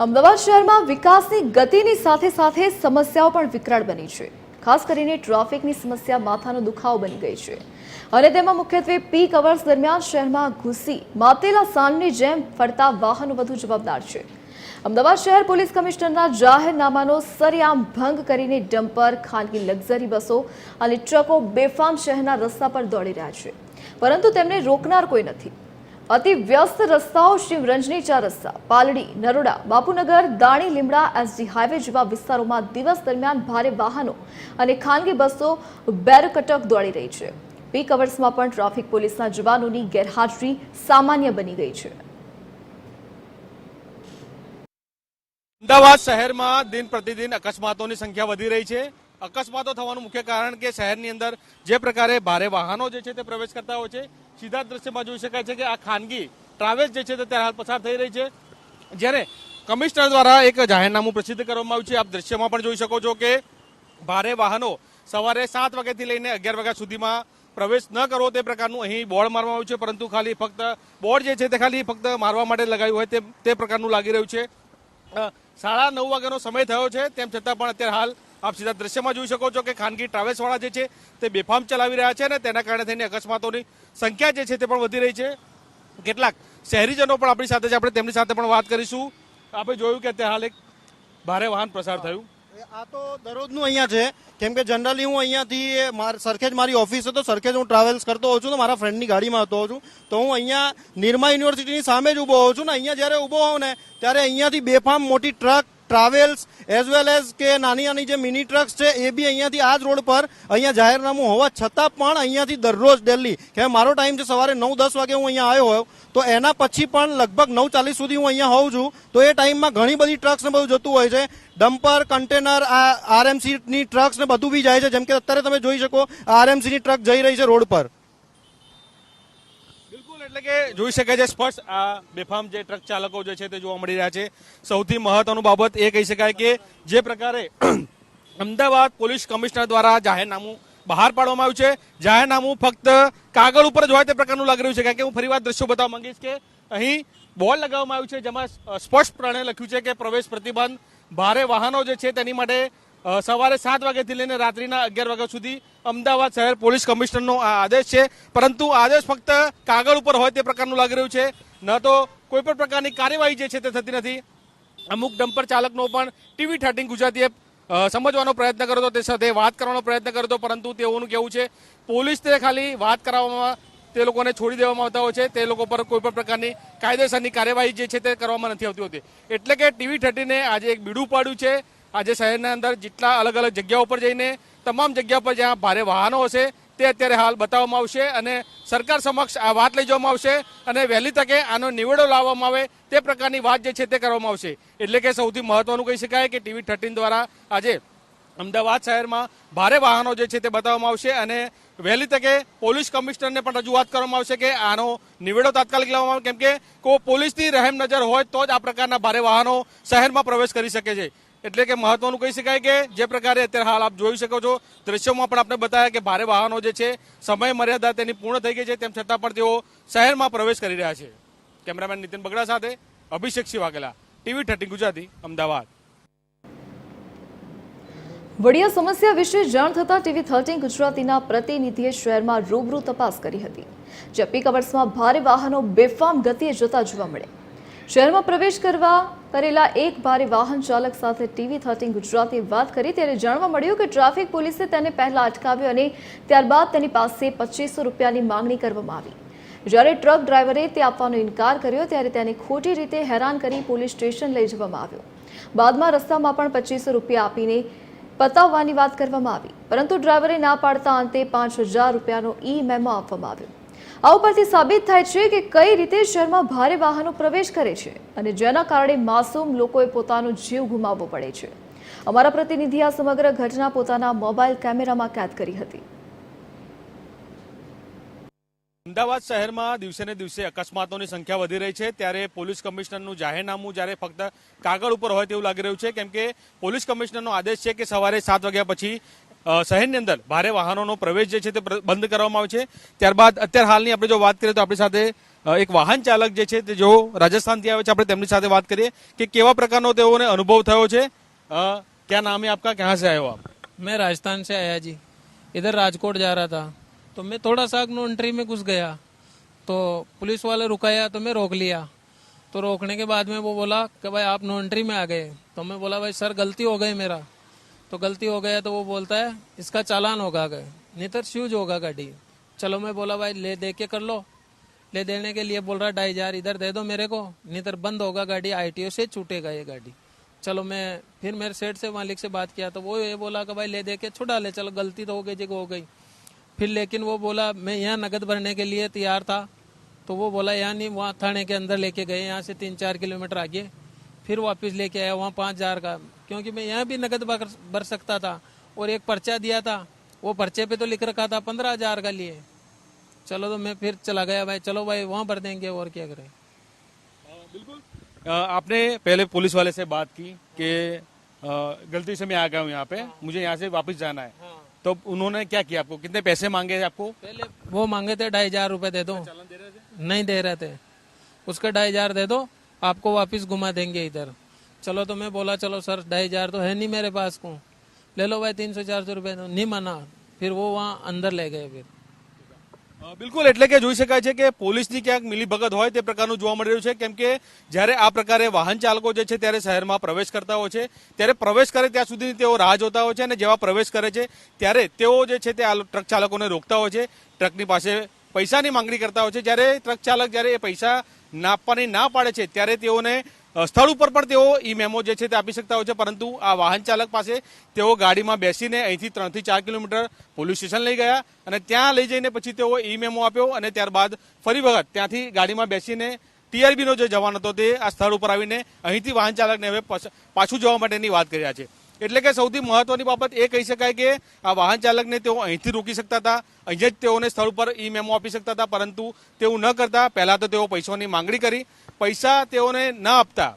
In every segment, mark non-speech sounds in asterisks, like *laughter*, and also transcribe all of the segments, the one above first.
અમદાવાદ શહેરમાં વિકાસની ગતિની સાથે સાથે સમસ્યાઓ પણ વિકરાળ બની છે. ખાસ કરીને ટ્રાફિકની સમસ્યા માથાનો દુખાવો બની ગઈ છે. અને તેમાં મુખ્યત્વે પીક અવર્સ દરમિયાન શહેરમાં ઘૂસી, માતેલા સાંજની જેમ ફરતા વાહનો વધુ જવાબદાર છે. અમદાવાદ શહેર પોલીસ કમિશનરના જાહેરનામાનો સરેઆમ ભંગ કરીને ડમ્પર, ખાનગી લક્ઝરી બસો અને ટ્રકો બેફામ શહેરના રસ્તા પર દોડી રહ્યા છે. પરંતુ તેમને રોકનાર કોઈ નથી. અતિ વ્યસ્ત રસ્તાઓ શિવરંજની ચાર રસ્તા. પાલડી, નરોડા, બાપુનગર, દાણી, લીમડા, એસજી હાઈવે જેવા વિસ્તારોમાં દિવસ દરમિયાન ભારે વાહનો અને ખાનગી બસો બેરકટક દોડી રહી છે. પીક અવર્સમાં પણ ટ્રાફિક પોલીસના જવાનોની ગેરહાજરી સામાન્ય બની ગઈ છે. અમદાવાદ શહેરમાં દિન પ્રતિદિન અકસ્માતોની સંખ્યા વધી રહી છે. અકસ્માતો થવાનું મુખ્ય કારણ કે શહેરની અંદર જે પ્રકારે ભારે વાહનો જે છે તે પ્રવેશ કરતા હોય છે. સીધા દ્રશ્યમાં જોઈ શકાય છે કે આ ખાનગી ટ્રાવેલ્સ જે છે તે ત્યાં હાલ પસાર થઈ રહી છે. જ્યારે કમિશનર દ્વારા એક જાહેરનામું પ્રસિદ્ધ કરવામાં આવ્યું છે. આપ દ્રશ્યમાં પણ જોઈ શકો છો કે ભારે વાહનો સવારે સાત વાગ્યાથી લઈને અગિયાર વાગ્યા સુધીમાં પ્રવેશ ન કરવો તે પ્રકારનું અહીં બોર્ડ મારવામાં આવ્યું છે. પરંતુ ખાલી ફક્ત બોર્ડ જે છે તે ખાલી ફક્ત મારવા માટે લગાવ્યું હોય તે તે પ્રકારનું લાગી રહ્યું છે. સાડા નવ વાગ્યાનો સમય થયો છે. તેમ છતાં પણ અત્યારે હાલ આપ સીધા દ્રશ્યમાં જોઈ શકો છો કે ખાનગી ટ્રાવેલ્સવાળા જે છે તે બેફામ ચલાવી રહ્યા છે અને તેના કારણે થઈને અકસ્માતોની સંખ્યા જે છે તે પણ વધી રહી છે. કેટલાક શહેરીજનો પણ આપણી સાથે છે. આપણે તેમની સાથે પણ વાત કરીશું. આપણે જોયું કે અત્યારે હાલ એક ભારે વાહન પ્રસાર થયું. આ તો દરરોજનું અહીંયા છે. કેમ કે જનરલી હું અહીંયાથી સરખેજ મારી ઓફિસ હતો. સરખેજ હું ટ્રાવેલ્સ કરતો હોઉં છું તો મારા ફ્રેન્ડની ગાડીમાં હતો છું. તો હું અહીંયા નિરમા યુનિવર્સિટીની સામે જ ઊભો હોઉં છું ને. અહીંયા જ્યારે ઊભો હોઉં ને, ત્યારે અહીંયાથી બેફામ મોટી truck travels as well as કે નાની નાની જે મિની ટ્રક્સ છે, એ બી અહીંયાથી આ જ રોડ પર અહીંયા જાહેરનામું હોવા છતાં પણ અહીંયાથી દરરોજ ડેલી કે મારો ટાઈમ છે સવારે નવ દસ વાગે હું અહીંયા આવ્યો હોઉં, તો એના પછી પણ લગભગ નવ ચાલીસ સુધી હું અહીંયા હોઉં છું. તો એ ટાઈમમાં ઘણી બધી ટ્રક્સ ને બધું જતું હોય છે. ડમ્પર, કન્ટેનર, આ આરએમસી ની ટ્રક્સ ને બધું બી જાય છે. જેમ કે અત્યારે તમે જોઈ શકો આરએમસી ની ટ્રક જઈ રહી છે રોડ પર. એટલે કે જોઈ શકાય છે સ્પષ્ટ, આ બેફામ જે ટ્રક ચાલકો જે છે તે જોવા મળી રહ્યા છે. સૌથી મહત્વનું બાબત એ કહી શકાય કે જે પ્રકારે *clears throat* અમદાવાદ પોલીસ કમિશનર દ્વારા જાહેરનામું બહાર પાડવામાં આવ્યું છે. જાહેરનામું ફક્ત કાગળ ઉપર જ હોય તે પ્રકારનું લાગી રહ્યું છે. કારણ કે હું ફરી વાર દ્રશ્યો બતાવવા માંગીશ કે અહીં બોર્ડ લગાવવામાં આવ્યું છે, જેમાં સ્પષ્ટપણે લખ્યું છે કે પ્રવેશ પ્રતિબંધ ભારે વાહનો જે છે તેની માટે સવારે સાત વાગ્યાથી લઈને રાત્રિના અગિયાર વાગ્યા સુધી અમદાવાદ શહેર પોલીસ કમિશનરનો આ આદેશ છે. પરંતુ આદેશ ફક્ત કાગળ ઉપર હોય તે પ્રકારનું લાગી રહ્યું છે. ન તો કોઈ પણ પ્રકારની કાર્યવાહી જે છે તે થતી નથી. અમુક ડમ્પર ચાલકનો પણ ટીવી થર્ટીન ગુજરાતીએ સમજવાનો પ્રયત્ન કર્યો હતો. તે સાથે વાત કરવાનો પ્રયત્ન કર્યો હતો, પરંતુ તેઓનું કેવું છે, પોલીસ તે ખાલી વાત કરાવવામાં તે લોકોને છોડી દેવામાં આવતા હોય છે. તે લોકો પર કોઈ પણ પ્રકારની કાયદેસરની કાર્યવાહી જે છે તે કરવામાં નથી આવતી હોતી. એટલે કે ટીવી થર્ટીને આજે એક બીડું પાડ્યું છે. આજે શહેરના અંદર જેટલા અલગ અલગ જગ્યાઓ પર જઈને તમામ જગ્યા પર જ્યાં ભારે વાહનો હશે, તે અત્યારે હાલ બતાવવામાં આવશે અને સરકાર સમક્ષ આ વાત લઈ જવામાં આવશે અને વહેલી તકે આનો નિવેડો લાવવામાં આવે તે પ્રકારની વાત જે છે તે કરવામાં આવશે. એટલે કે સૌથી મહત્વનું કહી શકાય કે ટીવી થર્ટીન દ્વારા આજે અમદાવાદ શહેરમાં ભારે વાહનો જે છે તે બતાવવામાં આવશે અને વહેલી તકે પોલીસ કમિશનરને પણ રજૂઆત કરવામાં આવશે કે આનો નિવેડો તાત્કાલિક લાવવામાં આવે. કેમ કે કોઈ પોલીસની રહેમ નજર હોય તો જ આ પ્રકારના ભારે વાહનો શહેરમાં પ્રવેશ કરી શકે છે. એટલે કે મહત્વનું કહી શકાય કે જે પ્રકારે અત્યારે હાલ આપ જોઈ શકો છો, દ્રશ્યોમાં પણ આપણે બતાવ્યા કે ભારે વાહનો જે છે, સમય મર્યાદા તેની પૂર્ણ થઈ ગઈ છે, તેમ છતાં પણ તેઓ શહેરમાં પ્રવેશ કરી રહ્યા છે. કેમેરામેન નીતિન બગડા સાથે અભિષેક વાઘેલા ટીવી થર્ટી ગુજરાતી, અમદાવાદ. વડિયા સમસ્યા વિશે જાણ થતાં ટીવી થર્ટીન ગુજરાતીના પ્રતિનિધિએ શહેરમાં રૂબરૂ તપાસ કરી હતી. જે પીક અવર્સમાં ભારે વાહનો બેફામ ગતિએ જતા જોવા મળે શહેરમાં પ્રવેશ કરવા કરેલા એક ભારે વાહન ચાલક સાથે ટીવી થર્ટીન ગુજરાતી વાત કરી. ત્યારે જાણવા મળ્યું કે ટ્રાફિક પોલીસે તેને પહેલા અટકાવ્યો અને ત્યારબાદ તેની પાસે પચીસો રૂપિયાની માંગણી કરવામાં આવી. જ્યારે ટ્રક ડ્રાઈવરે તે આપવાનો ઇનકાર કર્યો, ત્યારે તેને ખોટી રીતે હેરાન કરી પોલીસ સ્ટેશન લઈ જવામાં આવ્યો. બાદમાં રસ્તામાં પણ પચીસો રૂપિયા આપીને પતાવવાની વાત કરવામાં આવી. પરંતુ ડ્રાઈવરે ના પાડતા અંતે પાંચ હજાર રૂપિયાનો ઈ મેમો આપવામાં આવ્યો. આ ઉપરથી સાબિત થાય છે કે કઈ રીતે શહેરમાં ભારે વાહનો પ્રવેશ કરે છે અને જેના કારણે માસૂમ લોકોએ પોતાનો જીવ ગુમાવવો પડે છે. અમારા પ્રતિનિધિ આ સમગ્ર ઘટના પોતાના મોબાઈલ કેમેરામાં કેદ કરી હતી. અમદાવાદ શહેરમાં દિવસે ને દિવસે અકસ્માતોની સંખ્યા વધી રહી છે. ત્યારે પોલીસ કમિશનરનું જાહેરનામું જ્યારે ફક્ત કાગળ ઉપર હોય તેવું લાગી રહ્યું છે. કેમ કે પોલીસ કમિશનરનો આદેશ છે કે સવારે સાત વાગ્યા પછી શહેરની અંદર ભારે વાહનોનો પ્રવેશ જે છે તે પ્ર- બંધ કરવામાં આવે છે ત્યારબાદ અત્યારે હાલની આપણે જો વાત કરીએ તો આપણી સાથે અ, એક વાહન ચાલક જે છે તે જો રાજસ્થાનથી આવે છે આપણે તેમની સાથે વાત કરીએ કે કેવા પ્રકારનો તેઓને અનુભવ થયો છે અ, क्या नाम है आपका कहाँ से आए हो आप मैं राजस्थान से आया जी इधर राजकोट जा रहा था तो मैं थोड़ा सा नो एंट्री में घुस गया तो पुलिस वाले रुकाया तो मैं रोक लिया तो रोकने के बाद में वो बोला कि भाई आप नो एंट्री में आ गए तो मैं बोला भाई सर गलती हो गई मेरा तो गलती हो गया तो वो बोलता है, इसका चालान होगा गए नहीं तो फ्यूज होगा गाड़ी। चलो मैं बोला, भाई, ले दे के कर लो। ले देने के लिए बोल रहा, ढाई हज़ार इधर दे दो मेरे को। नहीं तो बंद होगा गाड़ी, आईटीओ से छूटेगा ये गाड़ी। चलो मैं फिर मेरे सेठ से मालिक से बात किया तो वो ये बोला कि, भाई, ले दे के छुड़ा ले, चलो गलती तो हो गई जगह हो गई। फिर लेकिन वो बोला, मैं यहाँ नकद भरने के लिए तैयार था। तो वो बोला, यहाँ नहीं, वहाँ थाने के अंदर लेके गए, यहाँ से तीन चार किलोमीटर आगे। फिर वापस लेके आया, वहाँ पाँच हज़ार का क्योंकि मैं यहाँ भी नगद भर सकता था और एक पर्चा दिया था। वो पर्चे पे तो लिख रखा था पंद्रह हज़ार का लिए। चलो तो मैं फिर चला गया भाई। चलो भाई वहाँ भर देंगे और क्या करें। बिल्कुल। आपने पहले पुलिस वाले से बात की कि गलती से मैं आ गया हूँ यहाँ पे। मुझे यहाँ से वापस जाना है। तो उन्होंने क्या किया आपको? कितने पैसे मांगे आपको? पहले वो मांगे थे ढाई हज़ार रुपए दे दो। नहीं दे रहे थे। उसका ढाई हज़ार दे दो। आपको वापस घुमा देंगे इधर। चलो तो मैं बोला चलो सर ढाई हजार तो है नहीं मेरे पास को ले लो भाई तीन सौ चार सौ रुपये दो नहीं माना फिर वो वहाँ अंदर ले गए फिर અ, બિલકુલ એટલે કે જોઈ શકાય છે કે પોલીસની ક્યાંક મિલીભગત હોય તે પ્રકારનું જોવા મળી રહ્યું છે કેમ કે જ્યારે આ પ્રકારે વાહન ચાલકો જે છે ત્યારે શહેરમાં પ્રવેશ કરતા હોય છે ત્યારે પ્રવેશ કરે ત્યાં સુધી તેઓ રાહ જોતા હોય છે અને જેવા પ્રવેશ કરે છે ત્યારે તેઓ જે છે તે આ ટ્રક ચાલકોને રોકતા હોય છે ટ્રકની પાસે પૈસાની માંગણી કરતા હોય છે જ્યારે ટ્રક ચાલક જ્યારે એ પૈસા ના આપવાની ના પાડે છે ત્યારે તેઓને અ, સ્થળ ઉપર પણ તેઓ ઈ મેમો જે છે તે આપી શકતા હોય છે, પરંતુ આ વાહન ચાલક પાસે તેઓ ગાડીમાં બેસીને અહીંથી ત્રણથી ચાર કિલોમીટર પોલીસ સ્ટેશન લઈ ગયા અને ત્યાં લઈ જઈને પછી તેઓ ઈ મેમો આપ્યો અને ત્યારબાદ ફરી વખત ત્યાંથી ગાડીમાં બેસીને ટીઆરબીનો જે જવાન હતો તે આ સ્થળ ઉપર આવીને અહીંથી વાહન ચાલકને હવે પાછું જવા માટેની વાત કરી છે. એટલે કે સૌથી મહત્વની બાબત એ કહી શકાય કે આ વાહન ચાલકને તેઓ અહીંથી રોકી શકતા હતા, અહીંયા જ તેઓને સ્થળ ઉપર ઈ મેમો આપી શકતા હતા, પરંતુ તેવું ન કરતા પહેલા તો તેઓ પૈસાની માંગણી કરી પૈસા તેઓને ન આપતા.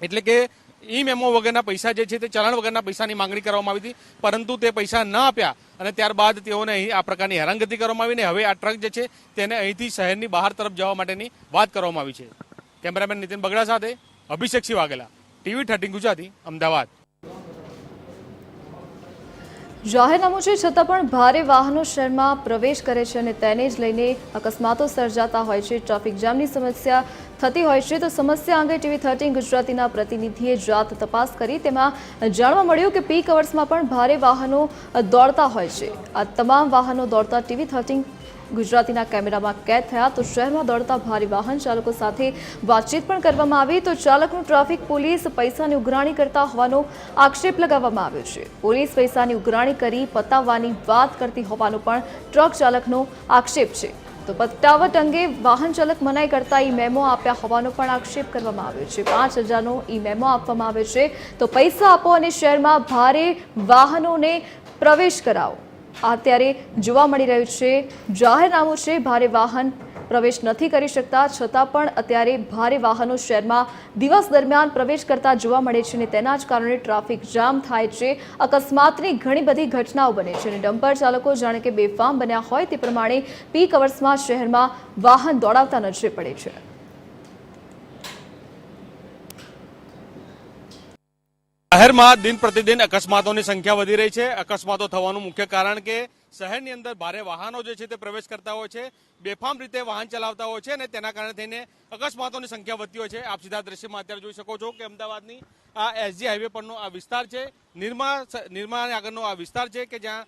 એટલે કે ઈ મેમો વગરના પૈસા જે છે તે ચલણ વગરના પૈસાની માંગણી કરવામાં આવી હતી, પરંતુ તે પૈસા ન આપ્યા અને ત્યારબાદ તેઓને અહીં આ પ્રકારની હેરાનગતિ કરવામાં આવી ને હવે આ ટ્રક જે છે તેને અહીંથી શહેરની બહાર તરફ જવા માટેની વાત કરવામાં આવી છે. કેમેરામેન નીતિન બગડા સાથે અભિષેક સિંહ ટીવી થર્ટીન ગુજરાતી, અમદાવાદ. જાહેરનામું છે, છતાં પણ ભારે વાહનો શહેરમાં પ્રવેશ કરે છે અને તેને જ લઈને અકસ્માતો સર્જાતા હોય છે. ટ્રાફિક જામની સમસ્યા થતી હોય છે. તો સમસ્યા અંગે ટીવી થર્ટીન ગુજરાતીના પ્રતિનિધિએ જાત તપાસ કરી. તેમાં જાણવા મળ્યું કે પીક અવર્સમાં પણ ભારે વાહનો દોડતા હોય છે. આ તમામ વાહનો દોડતા ટીવી થર્ટીન ગુજરાતીના કેમેરામાં કેદ થયા. તો શહેરમાં દોડતા ભારે વાહન ચાલકો સાથે વાતચીત પણ કરવામાં આવી. તો ચાલકનું ટ્રાફિક પોલીસ પૈસાની ઉઘરાણી કરતા હોવાનો આક્ષેપ લગાવવામાં આવ્યો છે. પોલીસ પૈસાની ઉઘરાણી કરી પતાવવાની વાત કરતી હોવાનો પણ ટ્રક ચાલકનો આક્ષેપ છે. તો પતાવટ અંગે વાહન ચાલક મનાઈ કરતા ઈ મેમો આપ્યા હોવાનો પણ આક્ષેપ કરવામાં આવ્યો છે. પાંચ હજારનો ઈ મેમો આપવામાં આવ્યો છે. તો પૈસા આપો અને શહેરમાં ભારે વાહનોને પ્રવેશ કરાવો. અત્યારે જોવા મળી રહ્યું છે. જાહેરનામું છે, ભારે વાહન પ્રવેશ નથી કરી શકતા, છતાં પણ અત્યારે ભારે વાહનો શહેરમાં દિવસ દરમિયાન પ્રવેશ કરતા જોવા મળે છે અને તેના જ કારણે ટ્રાફિક જામ થાય છે. અકસ્માતની ઘણી બધી ઘટનાઓ બને છે અને ડમ્પર ચાલકો જાણે કે બેફામ બન્યા હોય તે પ્રમાણે પીક અવર્સમાં શહેરમાં વાહન દોડાવતા નજરે પડે છે. શહેરમાં દિન પ્રતિદિન અકસ્માતોની સંખ્યા વધી રહી છે. અકસ્માતો થવાનું મુખ્ય કારણ કે શહેરની અંદર ભારે વાહનો જે છે તે પ્રવેશ કરતા હોય છે, બેફામ રીતે વાહન ચલાવતા હોય છે અને તેના કારણે થઈને અકસ્માતોની સંખ્યા વધતી હોય છે. આપ સીધા દ્રશ્યમાં અત્યારે જોઈ શકો છો કે અમદાવાદની આ એસજી હાઈવે પરનો આ વિસ્તાર છે. નિર્મા નિર્મા આગળનો આ વિસ્તાર છે કે જ્યાં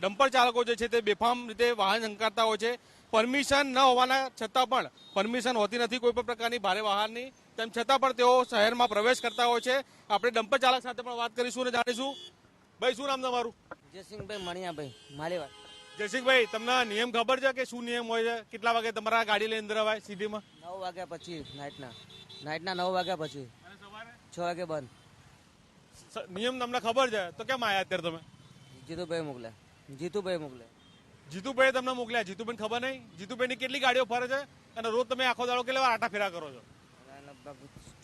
ડમ્પર ચાલકો જે છે તે બેફામ રીતે વાહન હંકારતા હોય છે. પરમિશન ન હોવાના છતાં પણ, પરમિશન હોતી નથી કોઈ પણ પ્રકારની ભારે વાહનની. તેમ છતાં પણ તેઓ શહેરમાં પ્રવેશ કરતા હોય છે. આપણે ડમ્પર ચાલક સાથે પણ વાત કરીશું અને જાણીશું. ભાઈ, શું નામ તમારું? જયસિંહભાઈ મણિયાભાઈ માલીવાડ જયસિંહભાઈ તમને નિયમ ખબર છે કે શું નિયમ હોય છે? કેટલા વાગે તમારા ગાડી લઈ અંદર આવે સિટીમાં? નવ વાગ્યા પછી નાઇટના નાઇટના નવ વાગ્યા પછી. છ વાગે બંધ. નિયમ તમને ખબર છે? તો કેમ આયા અત્યારે તમે? જીતુભાઈ મોકલે. જીતુભાઈ મોકલે. જીતુભાઈ તમને મોકલ્યા. જીતુભાઈ ખબર નહીં? જીતુભાઈની કેટલી ગાડીઓ ફરે છે? અને રોજ તમે આખો દાડો કેટલા આટા ફેરા કરો છો?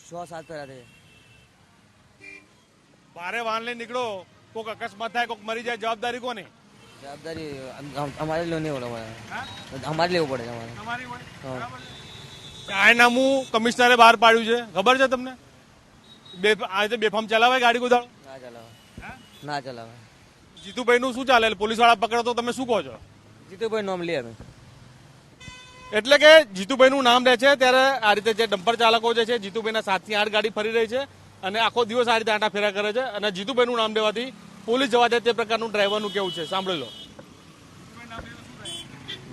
છ સાત ફેરા થઈ ભારે વાહન લઈને નીકળો. કોઈક અકસ્માત થાય કોઈક મરી જાય જવાબદારી કોની? જવાબદારી અમ- અમ- અમારે લેવું નહીં પડે અમારે. લેવું પડે અમારે. જાહેરનામું કમિશનરે બહાર પાડ્યું છે. ખબર છે તમને? બે આ રીતે બેફામ ચલાવે ગાડી કુદાડો ના ચલાવે ના ચલાવે જીતુભાઈનું શું ચાલે? પોલીસવાળા પકડો તો તમે શું કહો છો? જીતુભાઈ નોમ લે અમે. એટલે કે જીતુભાઈનું નામ લે છે ત્યારે આ રીતે જે ડમ્પર ચાલકો જે છે જીતુભાઈના સાતથી આઠ ગાડી ફરી રહી છે. અને આખો દિવસ આ રીતે આંટા ફેરા કરે છે. અને જીતુભાઈનું નામ લેવાથી પોલીસ જવા દે તે પ્રકારનું ડ્રાઈવરનું કેવું છે? સાંભળી લો.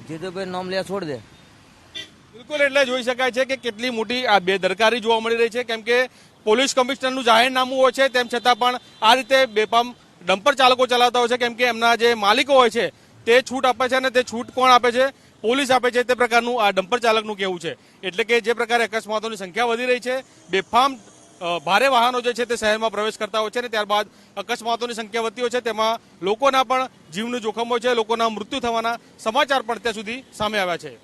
જીતુભાઈ નામ લે છોડ દે. બિલકુલ એટલે જોઈ શકાય છે કે કેટલી મોટી આ બેદરકારી જોવા મળી રહી છે. કેમ કે પોલીસ કમિશનરનું જાહેરનામું હોય છે તેમ છતાં પણ આ રીતે બેફામ ડમ્પર ચાલકો ચલાવતા હોય છે. કેમ કે એમના જે માલિકો હોય છે તે છૂટ આપે છે અને તે છૂટ કોણ આપે છે? પોલીસ આપે છે તે પ્રકારનું આ ડમ્પર ચાલકનું કેવું છે? એટલે કે જે પ્રકારે અકસ્માતોની સંખ્યા વધી રહી છે બેફામ ભારે વાહનો જે છે તે શહેરમાં પ્રવેશ કરતા હોય છે અને ત્યારબાદ અકસ્માતોની સંખ્યા વધતી હોય છે. તેમાં લોકોના પણ જીવનું જોખમ હોય છે, લોકોના મૃત્યુ થવાના સમાચાર પણ અત્યાર સુધી સામે આવ્યા છે.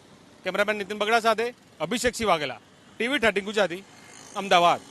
કેમેરામેન નીતિન બગડા સાથે અભિષેક સિંહ વાઘેલા, ટીવી થર્ટી ગુજરાતી, અમદાવાદ.